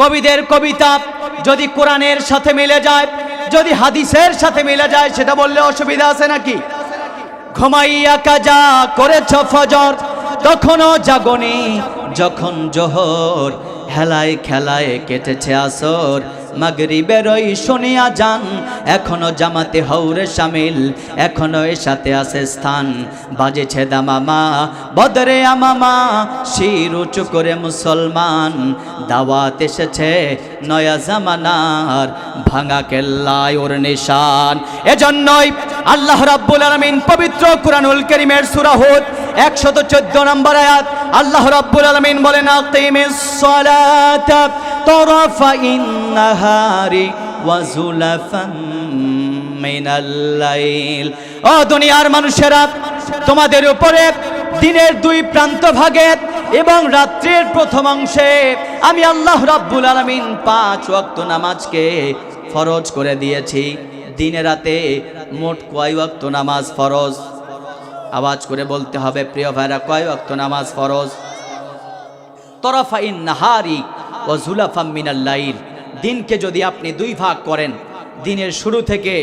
কবিদের কবিতা যদি কোরআনের সাথে মিলে যায়, যদি হাদিসের সাথে মিলে যায়, সেটা বললে অসুবিধা আছে নাকি? ঘুমাইয়া কাজা করেছ ফজর, তখনও জাগনি, যখন জোহর, হেলায় খেলায় কেটেছে আসর মাগরিবের বেরোই শুনিয়া যান, এখনও জামাতে হৌরে সামিল, এখনও এ সাথে আছে স্থান। বাজেছে দামামা, বদরে আমামা, শির উঁচু করে মুসলমান। দাওয়াত এসেছে নয়া জামানার, ভাঙা কেল্লায় ওর নিশান। এজন্যই আল্লাহ রাব্বুল আলামিন পবিত্র কুরআনুল কারীমের সূরা হুদ 114 নম্বর আয়াত। আল্লাহ রাব্বুল আলামিন বলেন, আকিমিস সালাতা তরফাইন নাহারি ওয়া যুলাফান মিনাল লাইল। ও দুনিয়ার মানুষেরা, তোমাদের উপরে দিনের দুই প্রান্ত ভাগে এবং রাত্রির প্রথম অংশে আমি আল্লাহ রাব্বুল আলামিন পাঁচ ওয়াক্ত নামাজকে ফরজ করে দিয়েছি। দিনে রাতে মোট কয় ওয়াক্ত নামাজ ফরজ? আওয়াজ করে বলতে হবে, প্রিয় ভাইরা, কয় ওয়াক্ত নামাজ ফরজ? তরফাইন নাহারি ও জুলাফাম মিনাল লাইল। দিনকে যদি আপনি দুই ভাগ করেন, দিনের শুরু থেকে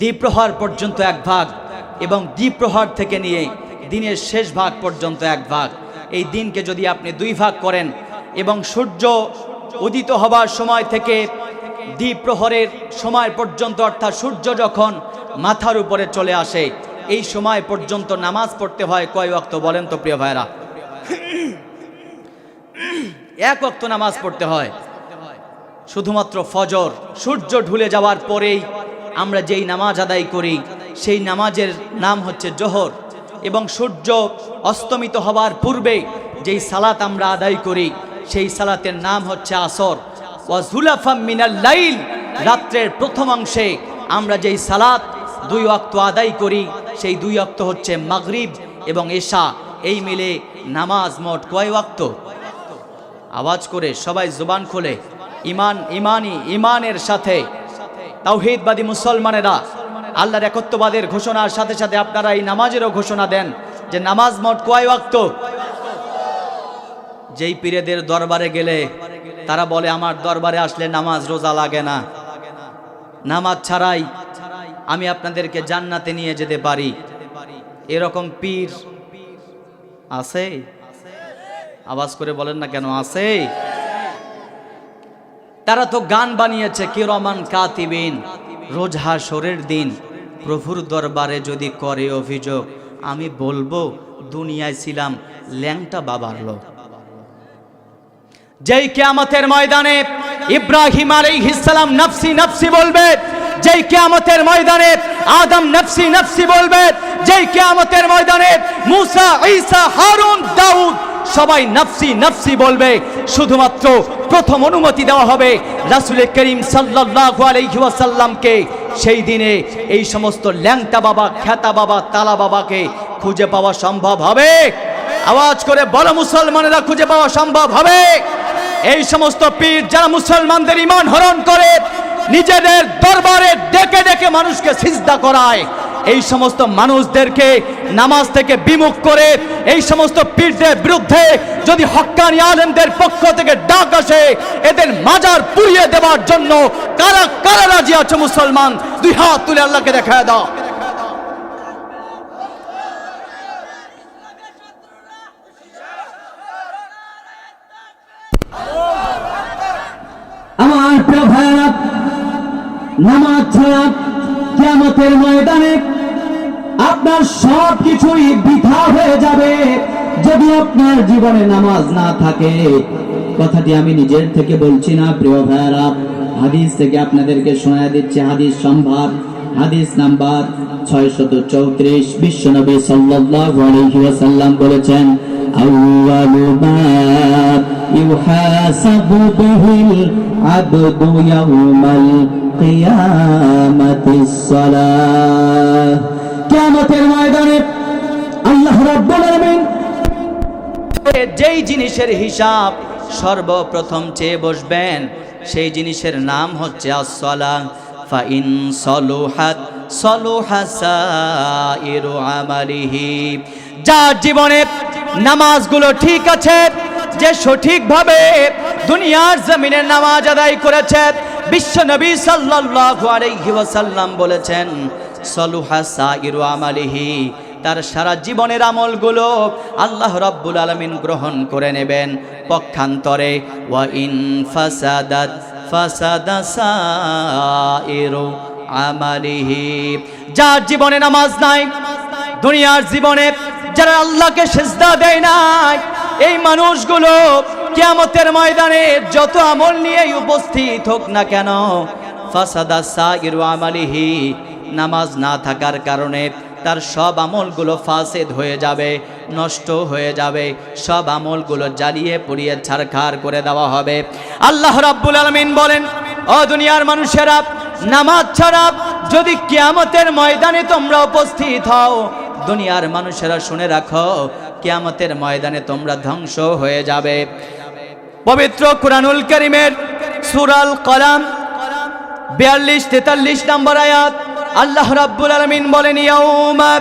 দ্বিপ্রহর পর্যন্ত এক ভাগ এবং দ্বিপ্রহর থেকে নিয়ে দিনের শেষ ভাগ পর্যন্ত এক ভাগ। এই দিনকে যদি আপনি দুই ভাগ করেন এবং সূর্য উদিত হবার সময় থেকে দ্বিপ্রহরের সময় পর্যন্ত, অর্থাৎ সূর্য যখন মাথার উপরে চলে আসে, এই সময় পর্যন্ত নামাজ পড়তে হয় কয় ওয়াক্ত বলেন তো প্রিয় ভাইরা এক ওয়াক্ত নামাজ পড়তে হয়। শুধুমাত্র ফজর, সূর্য ঢুলে যাওয়ার পরেই আমরা যেই নামাজ আদায় করি, সেই নামাজের নাম হচ্ছে জোহর। এবং সূর্য অস্তমিত হবার পূর্বে যেই সালাত আমরা আদায় করি, সেই সালাতের নাম হচ্ছে আসর। মিনাল লাইল, রাত্রের প্রথম অংশে আমরা যেই সালাত দুই অক্ত আদায় করি, সেই দুই অক্ত হচ্ছে মাগরিব এবং এশা। এই মিলে নামাজ মোট কয় ওয়াক্ত? আওয়াজ করে সবাই জোবান খোলে। ইমান ইমানি ইমানের সাথে। তাওহিদবাদী মুসলমানেরা আল্লাহর একত্ববাদের ঘোষণার সাথে সাথে আপনারা এই নামাজেরও ঘোষণা দেন যে নামাজ মোট কয় ওয়াক্ত? যেই পীরেদের দরবারে গেলে তারা বলে, আমার দরবারে আসলে নামাজ রোজা লাগে না। নামাজ ছাড়াই আমি আপনাদেরকে জান্নাতে নিয়ে যেতে পারি। এরকম পীর আছে? আওয়াজ করে বলেন না কেন, আছে। তারা তো গান বানিয়েছে, কিরমান কাতিবিন, রোজ হাসরের দিন। প্রভুর দরবারে যদি করে অভিযোগ, আমি বলব, দুনিয়ায় ছিলাম ল্যাংটা বাবার লোক। যেই কেয়ামতের ময়দানে ইব্রাহিম আলী আলাইহিসসালাম নফসি নফসি বলবে, যেই কেয়ামতের ময়দানে আদম নফসি নফসি বলবে, যেই কেয়ামতের ময়দানে মুসা, ঈসা, হারুন, দাউদ সবাই নফসি নফসি বলবে। শুধুমাত্র প্রথম অনুমতি দেওয়া হবে রাসুল করিম আলাইহি ওয়াসাল্লামকে। সেই দিনে এই সমস্ত ল্যাংটা বাবা, খ্যাতা বাবা, তালা বাবাকে খুঁজে পাওয়া সম্ভব হবে। আওয়াজ করে বড় মুসলমানেরা, খুঁজে পাওয়া সম্ভব হবে। এই সমস্ত পীর যারা মুসলমানদের ইমান হরণ করে, নিজেদের দরবারে ডেকে ডেকে মানুষকে সিজদা করায়। এই সমস্ত মানুষদেরকে নামাজ থেকে বিমুখ করে, এই সমস্ত পীরদের বিরুদ্ধে যদি হক্কানি আলেমদের পক্ষ থেকে ডাক আসে, এদের মাজার পুড়িয়ে দেওয়ার জন্য কারা কারা রাজি আছে মুসলমান? দুই হাত তুলে আল্লাহকে দেখা দাও। নামাজ ছাড়া কিয়ামতের ময়দানে আপনার সব কিছুই বৃথা হয়ে যাবে। যদি আপনার জীবনে নামাজ না থাকে, কথাটি আমি নিজের থেকে বলছি না, প্রিয় ভাইরা হাদিস থেকে আপনাদেরকে শোনা দিচ্ছে, হাদিস সম্ভার, হাদিস নাম্বার ছয়শত চৌত্রিশ সাল্লাল্লাহু আলাইহি ওয়াসাল্লাম বলেছেন, আউয়ালু ইউহাসাবু বিহিল আবদু ইয়াউমাল কিয়ামতের ময়দানে আল্লাহ যেই জিনিসের হিসাব সর্বপ্রথম চেয়ে বসবেন, সেই জিনিসের নাম হচ্ছে যার জীবনে নামাজগুলো ঠিক আছে, যে সঠিকভাবে দুনিয়ার জমিনে নামাজ আদায় করেছে বিশ্ব নবী সাল্লাল্লাহু আলাইহি ওয়াসাল্লাম বলেছেন, সলুহা সাইরু আমালিহি তার সারা জীবনের আমলগুলো আল্লাহ রাব্বুল আলামিন গ্রহণ করে নেবেন। পক্ষান্তরে, ওয়া ইন ফাসাদাত ফাসাদা সাইরু আমালিহি যার জীবনে নামাজ নাই, দুনিয়ার জীবনে যারা আল্লাহকে সেজদা দেয় নাই, এই মানুষগুলো কিয়ামতের ময়দানে যত আমল নিয়ে উপস্থিত হোক না কেন, ফাসাদা সাইরু আমালিহি, নামাজ না থাকার কারণে তার সব আমলগুলো ফাসেদ হয়ে যাবে, নষ্ট হয়ে যাবে, সব আমলগুলো জ্বালিয়ে পুড়িয়ে ছারখার করে দেওয়া হবে। আল্লাহ রাব্বুল আলামিন বলেন, ও দুনিয়ার মানুষেরা, নামাজ ছাড়া যদি কিয়ামতের ময়দানে তোমরা উপস্থিত হও, দুনিয়ার মানুষেরা শুনে রাখো, কিয়ামতের ময়দানে তোমরা ধ্বংস হয়ে যাবে। পবিত্র কুরআনুল করিমের সুরাল কলাম, বিয়াল্লিশ, তেতাল্লিশ নম্বর আয়াত, আল্লাহ রাব্বুল আলামিন বলেন, ইয়াউমা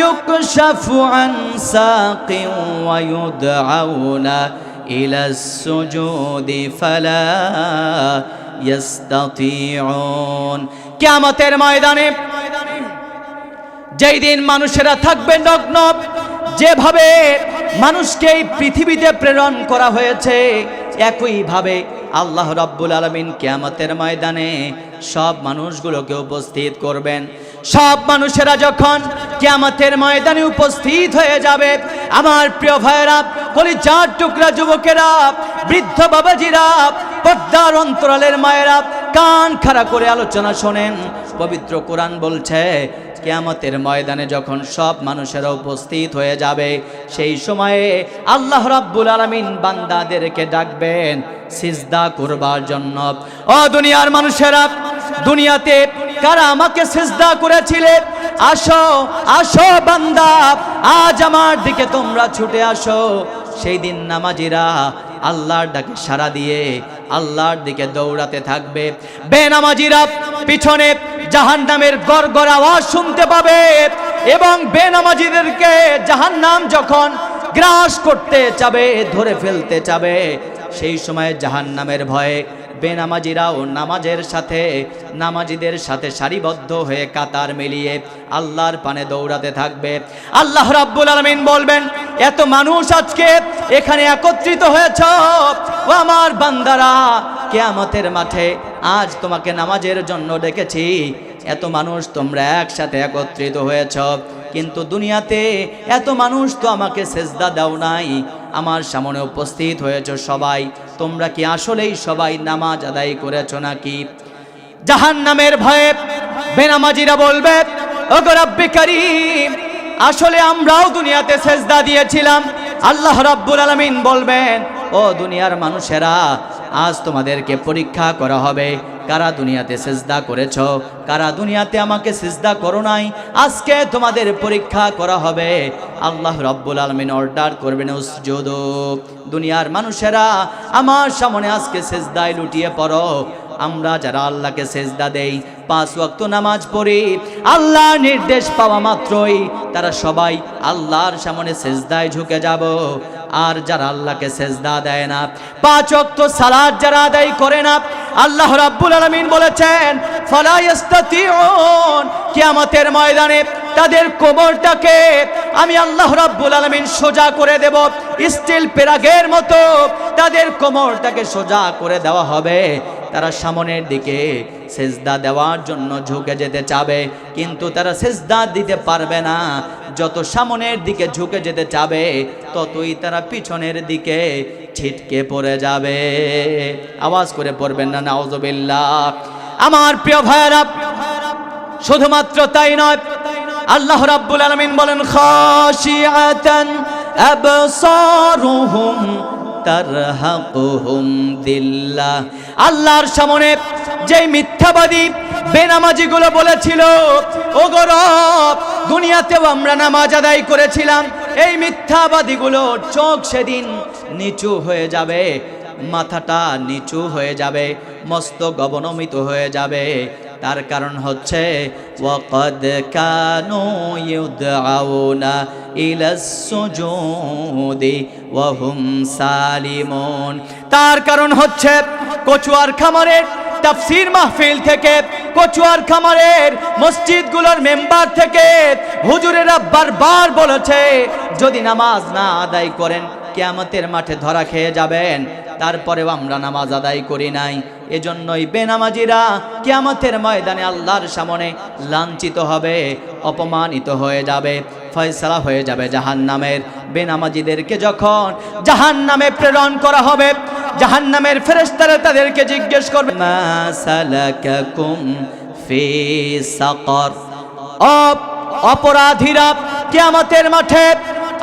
ইউকশাফু আন সাকিন ওয়া ইউদআউনা ইলা সুজুদি ফালা ইয়াস্তাতিউন কিয়ামতের ময়দানে যেই দিন মানুষেরা থাকবে নগ্ন, যেভাবে মানুষকে এই পৃথিবীতে প্রেরণ করা হয়েছে একইভাবে আল্লাহ রাব্বুল আলমিন কেয়ামতের ময়দানে সব মানুষগুলোকে উপস্থিত করবেন। সব মানুষেরা যখন কেয়ামতের ময়দানে উপস্থিত হয়ে যাবে, আমার প্রিয় ভাইয়েরা, কলিজার টুকরা যুবকেরা, বৃদ্ধ বাবাজিরা পদ্মার অন্তরালের মায়েরা, কান খাড়া করে আলোচনা শোনেন। পবিত্র কোরআন বলছে কেয়ামতের ময়দানে যখন সব মানুষেরা উপস্থিত হয়ে যাবে, সেই সময়ে আল্লাহ রাব্বুল আলামিন বান্দাদেরকে ডাকবেন, সিজদা করবার জন্য। ও দুনিয়ার মানুষেরা, দুনিয়াতে কারা আমাকে সিজদা করেছিলে? আসো আসো বান্দা, আজ আমার দিকে তোমরা ছুটে আসো। সেই দিন নামাজিরা আল্লাহর ডাকে সাড়া দিয়ে আল্লাহর দিকে দৌড়াতে থাকবে। বেনামাজিরা পিছনে জাহান নামের গড়গড় আওয়াজ শুনতে পাবে এবং বেনামাজিদেরকে জাহান নাম যখন গ্রাস করতে চাবে, ধরে ফেলতে চাবে, সেই সময় জাহান নামের ভয়ে বেনামাজিরাও নামাজের সাথে, নামাজিদের সাথে সারিবদ্ধ হয়ে কাতার মিলিয়ে আল্লাহর পানে দৌড়াতে থাকবে। আল্লাহ রাব্বুল আলামিন বলবেন, এত মানুষ আজকে এখানে একত্রিত হয়েছ, ও আমার বান্দারা, কেয়ামতের মাঠে আজ তোমাকে নামাজের জন্য ডেকেছি। এত মানুষ তোমরা একসাথে একত্রিত হয়েছ। কিন্তু দুনিয়াতে এত মানুষ তো আমাকে সেজদা দাও নাই। আমার সামনে উপস্থিত হয়েছ সবাই। তোমরা কি আসলেই সবাই নামাজ আদায় করেছ নাকি? জাহান নামের ভয়ে বেনামাজিরা বলবে আসলে আমরাও দুনিয়াতে সেজদা দিয়েছিলাম। আল্লাহ রাব্বুল আলামিন বলবেন, ও দুনিয়ার মানুষেরা আজ তোমাদেরকে পরীক্ষা করা হবে, কারা দুনিয়াতে সেজদা করেছ, কারা দুনিয়াতে আমাকে সেজদা করো নাই, আজকে তোমাদের পরীক্ষা করা হবে। আল্লাহ রব্বুল আলমিন অর্ডার করবেন, উসজুদ। দুনিয়ার মানুষেরা, আমার সামনে আজকে সেজদায় লুটিয়ে পড়ো। আমরা যারা আল্লাহকে সেজদা দেই, পাঁচ ওয়াক্ত নামাজ পড়ি আল্লাহ নির্দেশ পাওয়া মাত্রই তারা সবাই আল্লাহর সামনে সেজদায় ঝুঁকে যাব। আর যারা আল্লাহকে সেজদা দেয় না, পাঁচ ওয়াক্ত সালাদ যারা আদায় করে না, আল্লাহ রাব্বুল আলামিন বলেছেন, ফালা ইস্তাতিউন কিয়ামতের ময়দানে তাদের কোমরটাকে আমি আল্লাহ রাব্বুল আলামিন সোজা করে দেব, স্টিল পেরাগের মতো তাদের কোমরটাকে সোজা করে দেওয়া হবে। তারা সামনের দিকে সেজদা দেওয়ার জন্য ঝুঁকে যেতে চাবে, কিন্তু তারা সেজদা দিতে পারবে না। যত সামনের দিকে ঝুঁকে যেতে চাবে, ততই তারা পিছনের দিকে ছিটকে পড়ে যাবে। আওয়াজ করে পড়বেন না, নাউজুবিল্লাহ। আমার প্রিয় ভাইয়েরা, শুধুমাত্র তাই নয়, আল্লাহ রাব্বুল আলামিন বলেন খাশিআতান আবসারুহুম, তারহাকুহুম দিল্লাহ। আল্লাহর সামনে যেই মিথ্যাবাদী বেনামাজিগুলো বলেছিল ও গরব দুনিয়াতেও আমরা নামাজ আদায় করেছিলাম। এই মিথ্যাবাদীগুলো চোখ সেদিন নিচু হয়ে যাবে, মাথাটা নিচু হয়ে যাবে, মস্তক অবনমিত হয়ে যাবে। তার কারণ হচ্ছে, ওয়াকদ কানু ইউদাউনা ইলাস-সুজুদি ওয়া হুম সালিমুন। তার কারণ হচ্ছে, কচুয়ার খামারের তাফসির মাহফিল থেকে কচুয়ার খামারের মসজিদগুলোর মেম্বার থেকে হুজুরেরা বারবার বলেছে, যদি নামাজ না আদায় করেন, কেয়ামতের মাঠে ধরা খেয়ে যাবেন। তারপরেও আমরা নামাজ আদায় করি নাই। এজন্যই বেনামাজিরা কেয়ামতের ময়দানে আল্লাহর সামনে লাঞ্ছিত হবে, অপমানিত হয়ে যাবে, ফয়সালা হয়ে যাবে জাহান নামের বেনামাজিদেরকে যখন জাহান নামে প্রেরণ করা হবে জাহান নামের ফেরেস্তারা তাদেরকে জিজ্ঞেস করবে অপরাধীরা কিয়ামতের মাঠে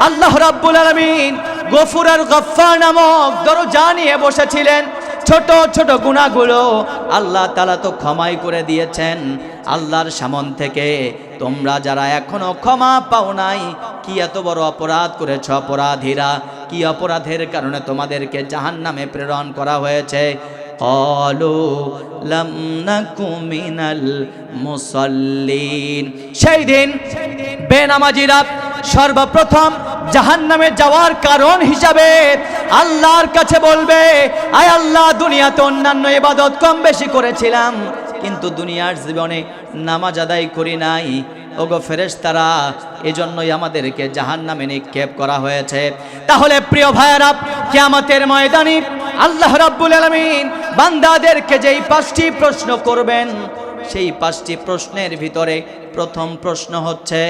আল্লাহ রাব্বুল আলামিন গফুর আর গফফার নামক দরজা নিয়ে বসেছিলেন। ছোট ছোট গুণাগুলো আল্লাহ তালা তো ক্ষমাই করে দিয়েছেন। আল্লাহর সামন থেকে তোমরা যারা এখনও ক্ষমা পাও নাই কি এত বড় অপরাধ করেছ অপরাধীরা? কি অপরাধের কারণে তোমাদেরকে জাহান নামে প্রেরণ করা হয়েছে? সেই দিন বেনামাজিরা সর্বপ্রথম জাহান নামে যাওয়ার কারণ হিসাবে আল্লাহর কাছে বলবে, আয় আল্লাহ, দুনিয়াতে অন্যান্য এবাদত কম বেশি করেছিলাম, কিন্তু দুনিয়ার জীবনে নামাজ আদায় করি নাই। ওগো ফেরেশতারা, এজন্যই আমাদেরকে জাহান নামে নিক্ষেপ করা হয়েছে। তাহলে প্রিয় ভাইয়েরা, কিয়ামতের ময়দানে আল্লাহ রাব্বুল আলামিন বান্দাদেরকে যেই পাঁচটি প্রশ্ন করবেন, সেই পাঁচটি প্রশ্নের ভিতরে প্রথম প্রশ্ন হচ্ছে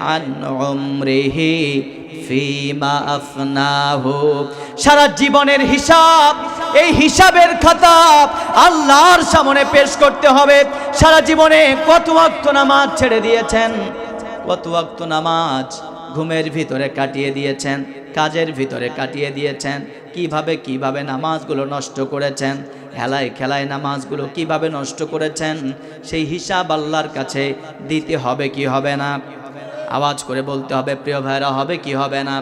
আন উমরিহি ফিমা আফনাহু। সারা জীবনের হিসাব, এই হিসাবের খাতা আল্লাহর সামনে পেশ করতে হবে। সারা জীবনে কত ওয়াক্ত নামাজ ছেড়ে দিয়েছেন? কত ওয়াক্ত নামাজ ঘুমের ভিতরে কাটিয়ে দিয়েছেন? কাজের ভিতরে কাটিয়ে দিয়েছেন? কীভাবে কীভাবে নামাজগুলো নষ্ট করেছেন? খেলায় খেলায় নামাজগুলো কীভাবে নষ্ট করেছেন? সেই হিসাব আল্লাহর কাছে দিতে হবে কি হবে না? আওয়াজ করে বলতে হবে প্রিয় ভাইরা হবে কি হবে না?